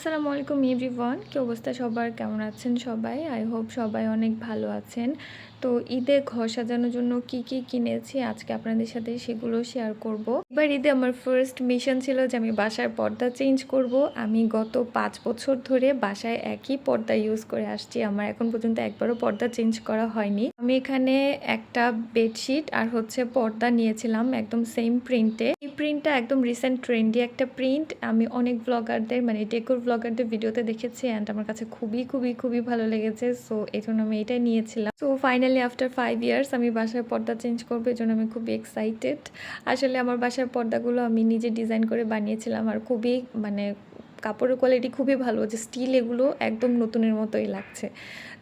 আসসালামু আলাইকুম এভরিওয়ান কি অবস্থা? সবার কেমন আছেন সবাই? আই হোপ সবাই অনেক ভালো আছেন। তো ঈদে ঘর সাজানোর জন্য কি কি কিনেছি আজকে আপনাদের সাথে সেগুলো শেয়ার করব। এবার ঈদে আমার ফার্স্ট মিশন ছিল যে আমি বাসার পর্দা চেঞ্জ করব। আমি গত পাঁচ বছর ধরে বাসায় একই পর্দা ইউজ করে আসছি। আমার এখন পর্যন্ত একবারও পর্দা চেঞ্জ করা হয়নি। আমি এখানে একটা বেডশিট আর হচ্ছে পর্দা নিয়েছিলাম একদম সেম প্রিন্টে এই প্রিন্টটা একদম রিসেন্ট ট্রেন্ডি একটা প্রিন্ট আমি অনেক ব্লগারদের মানে ডেকোর ব্লগারদের ভিডিওতে দেখেছি অ্যান্ড আমার কাছে খুবই খুবই খুবই ভালো লেগেছে। সো এই জন্য আমি এটাই নিয়েছিলাম। So finally after five years আমি বাসার পর্দা চেঞ্জ করব এই জন্য আমি খুবই এক্সাইটেড আসলে আমার বাসার পর্দাগুলো আমি নিজে ডিজাইন করে বানিয়েছিলাম আর খুবই মানে কাপড়ের কোয়ালিটি খুবই ভালো, যে স্টিল এগুলো একদম নতুনের মতোই লাগছে।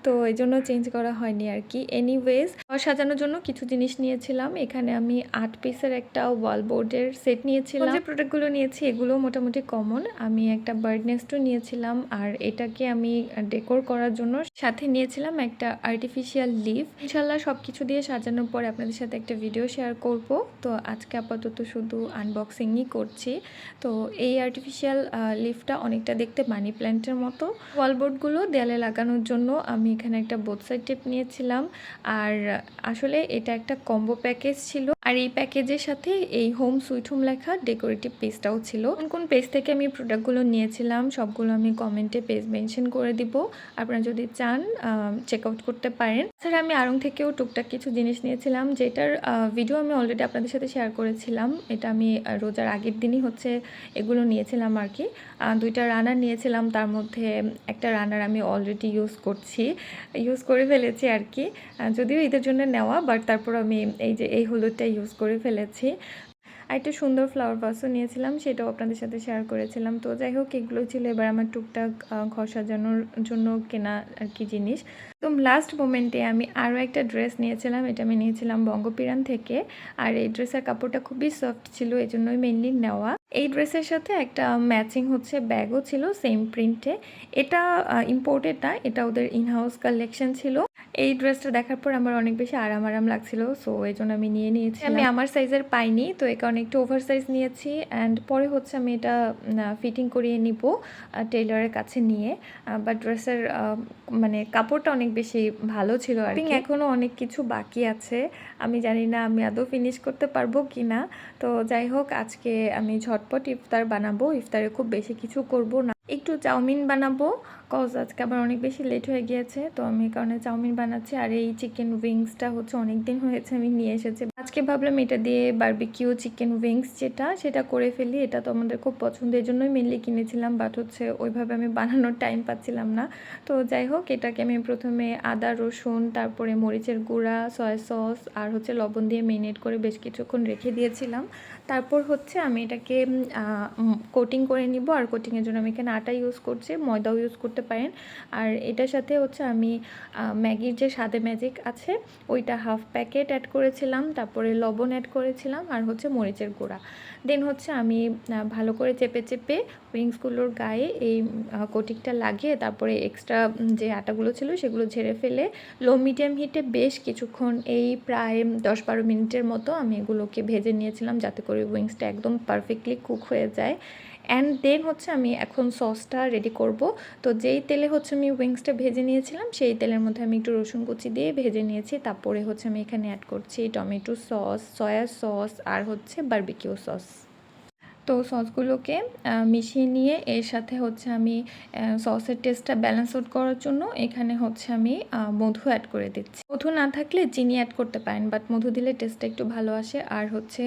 তো এই জন্য চেঞ্জ করা হয়নি আর কি এনিওয়েজ সাজানোর জন্য কিছু জিনিস নিয়েছিলাম। এখানে আমি আট পিসের একটা ওয়াল বোর্ডের সেট নিয়েছিলাম। যে প্রোডাক্টগুলো নিয়েছি, এগুলো মোটামুটি কমন আমি একটা বার্ড নেস্টও নিয়েছিলাম আর এটাকে আমি ডেকোর করার জন্য সাথে নিয়েছিলাম একটা আর্টিফিশিয়াল লিভ ইনশাল্লাহ সব কিছু দিয়ে সাজানোর পরে আপনাদের সাথে একটা ভিডিও শেয়ার করব। তো আজকে আপাতত শুধু আনবক্সিংই করছি। তো এই আর্টিফিশিয়াল লিভটা অনেকটা দেখতে মানি প্ল্যান্টের মতো। ওয়ালবোর্ডগুলো দেয়ালে লাগানোর জন্য আমি এখানে একটা বোথ সাইড টেপ নিয়েছিলাম। আর আসলে এটা একটা কম্বো প্যাকেজ ছিল। আর এই প্যাকেজের সাথে এই হোম সুইট হোম লেখা ডেকোরেটিভ পেজটাও ছিল। কোন কোন পেজ থেকে আমি প্রোডাক্টগুলো নিয়েছিলাম, সবগুলো আমি কমেন্টে পেজ মেনশন করে দিব। আপনারা যদি চান চেক আউট করতে পারেন। স্যার আমি আরং থেকেও টুকটাক কিছু জিনিস নিয়েছিলাম, যেটার ভিডিও আমি অলরেডি আপনাদের সাথে শেয়ার করেছিলাম। এটা আমি রোজার আগের দিনই হচ্ছে এগুলো নিয়েছিলাম আর কি। দুইটা রানার নিয়েছিলাম, তার মধ্যে একটা রানার আমি অলরেডি ইউজ করছি। ইউজ করে ফেলেছি আর কি। যদিও ঈদের জন্য নেওয়া বাট তারপর আমি এই যে, এই হলুদটা ইউজ করে ফেলেছি। আর একটা সুন্দর ফ্লাওয়ার ভাসও নিয়েছিলাম, সেটাও আপনাদের সাথে শেয়ার করেছিলাম। তো যাই হোক, এগুলো ছিল এবার আমার টুকটাক ঘর সাজানোর জন্য কেনা আর কি জিনিস। তো লাস্ট মোমেন্টে আমি আরও একটা ড্রেস নিয়েছিলাম, এটা আমি নিয়েছিলাম বঙ্গপিরান থেকে। আর এই ড্রেসের কাপড়টা খুবই সফট ছিল এই জন্যই মেনলি নেওয়া। এই ড্রেসের সাথে একটা ম্যাচিং হচ্ছে ব্যাগও ছিল সেম প্রিন্টে এটা ইম্পোর্টেড না, এটা ওদের ইনহাউস কালেকশন ছিল। এই ড্রেসটা দেখার পর আমার অনেক বেশি আরাম আরাম লাগছিল সো এই জন্য আমি নিয়ে নিয়েছি আমি আমার সাইজের পাইনি, তো এই কারণে একটু ওভার সাইজ নিয়েছি। অ্যান্ড পরে হচ্ছে আমি এটা ফিটিং করিয়ে নিব টেইলারের কাছে নিয়ে। বাট ড্রেসের মানে কাপড়টা অনেক বেশি ভালো ছিল আর এখনও অনেক কিছু বাকি আছে। আমি জানি না আমি আদৌ ফিনিশ করতে পারব কি না তো যাই হোক আজকে আমি ঝটপট ইফতার বানাবো। ইফতারে খুব বেশি কিছু করব না। একটু চাউমিন বানাবো কজ আজকে আবার অনেক বেশি লেট হয়ে গিয়েছে। তো আমি কারণে চাউমিন বানাচ্ছি। আর এই চিকেন উইংসটা হচ্ছে অনেক দিন হয়েছে আমি নিয়ে এসেছি। আজকে ভাবলাম এটা দিয়ে বার্বিকিউ চিকেন উইংস যেটা, সেটা করে ফেলি। এটা তো আমাদের খুব পছন্দের জন্যই মেনলি কিনেছিলাম বাট হচ্ছে ওইভাবে আমি বানানোর টাইম পাচ্ছিলাম না। তো যাই হোক, এটাকে আমি প্রথমে আদা, রসুন, তারপরে মরিচের গুঁড়া সয়া সস আর হচ্ছে লবণ দিয়ে মেরিনেট করে বেশ কিছুক্ষণ রেখে দিয়েছিলাম। তারপর হচ্ছে আমি এটাকে কোটিং করে নিব, আর কোটিংয়ের জন্য আমি এখানে আটা ইউজ করছি, ময়দাও ইউজ করতে পারেন। আর এটার সাথে হচ্ছে আমি ম্যাগির যে স্বাদে ম্যাজিক আছে, ওইটা হাফ প্যাকেট অ্যাড করেছিলাম। তারপরে লবণ অ্যাড করেছিলাম আর হচ্ছে মরিচের গুঁড়া। দেন হচ্ছে আমি ভালো করে চেপে চেপে উইংসগুলোর গায়ে এই কোটিকটা লাগিয়ে তারপরে এক্সট্রা যে আটাগুলো ছিল সেগুলো ঝেড়ে ফেলে লো মিডিয়াম হিটে বেশ কিছুক্ষণ এই প্রায় দশ বারো মিনিটের মতো আমি এগুলোকে ভেজে নিয়েছিলাম যাতে করে উইংসটা একদম পারফেক্টলি কুক হয়ে যায়। অ্যান্ড দেন হচ্ছে আমি এখন সসটা রেডি করব। তো যেই তেলে হচ্ছে আমি উইংসটা ভেজে নিয়েছিলাম, সেই তেলের মধ্যে আমি একটু রসুন কুচি দিয়ে ভেজে নিয়েছি। তারপরে হচ্ছে আমি এখানে অ্যাড করছি টমেটো সস সয়া সস আর হচ্ছে বার্বিকিউ সস তো সসগুলোকে মিশিয়ে নিয়ে এর সাথে হচ্ছে আমি সসের টেস্টটা ব্যালেন্স আউট করার জন্য এখানে হচ্ছে আমি মধু অ্যাড করে দিচ্ছি। মধু না থাকলে চিনি অ্যাড করতে পারেন বাট মধু দিলে টেস্টটা একটু ভালো আসে। আর হচ্ছে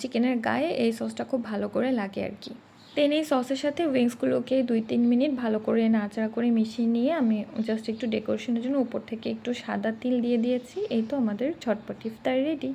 চিকেনের গায়ে এই সসটা খুব ভালো করে লাগে আর কি। দেন এই সসের সাথে উইংসগুলোকে দুই তিন মিনিট ভালো করে নাচড়া করে মিশিয়ে নিয়ে আমি জাস্ট একটু ডেকোরেশনের জন্য উপর থেকে একটু সাদা তিল দিয়ে দিয়েছি। এই তো আমাদের ছটপট ইফতার রেডি